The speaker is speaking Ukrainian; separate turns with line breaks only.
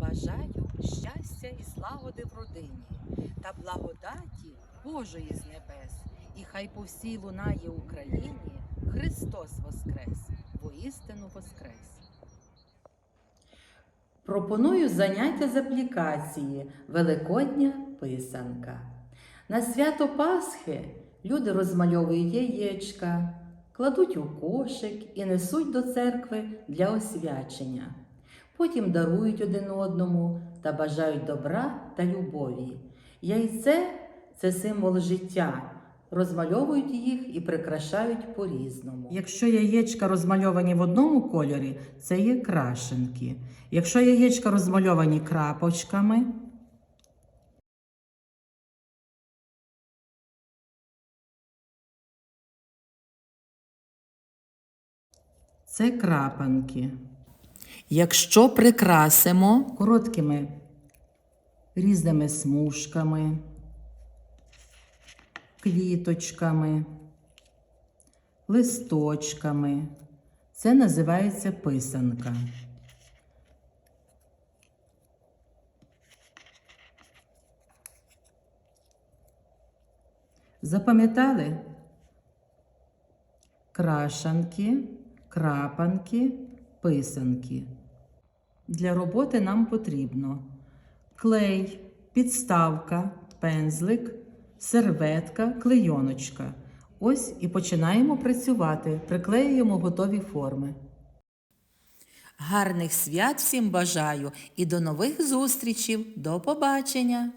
Бажаю щастя і злагоди в родині та благодаті Божої з небес. І хай по всій лунає Україні Христос Воскрес, воістину Воскрес.
Пропоную заняття з аплікації Великодня писанка. На свято Пасхи люди розмальовують яєчка, кладуть у кошик і несуть до церкви для освячення. Потім дарують один одному та бажають добра та любові. Яйце це символ життя. Розмальовують їх і прикрашають по-різному. Якщо яєчка розмальовані в одному кольорі, це є крашенки. Якщо яєчка розмальовані крапочками, це крапанки. Якщо прикрасимо короткими різними смужками, квіточками, листочками, це називається писанка. Запам'ятали? Крашанки, крапанки, писанки. Для роботи нам потрібно клей, підставка, пензлик, серветка, клейоночка. Ось і починаємо працювати. Приклеюємо готові форми. Гарних свят всім бажаю і до нових зустрічей. До побачення!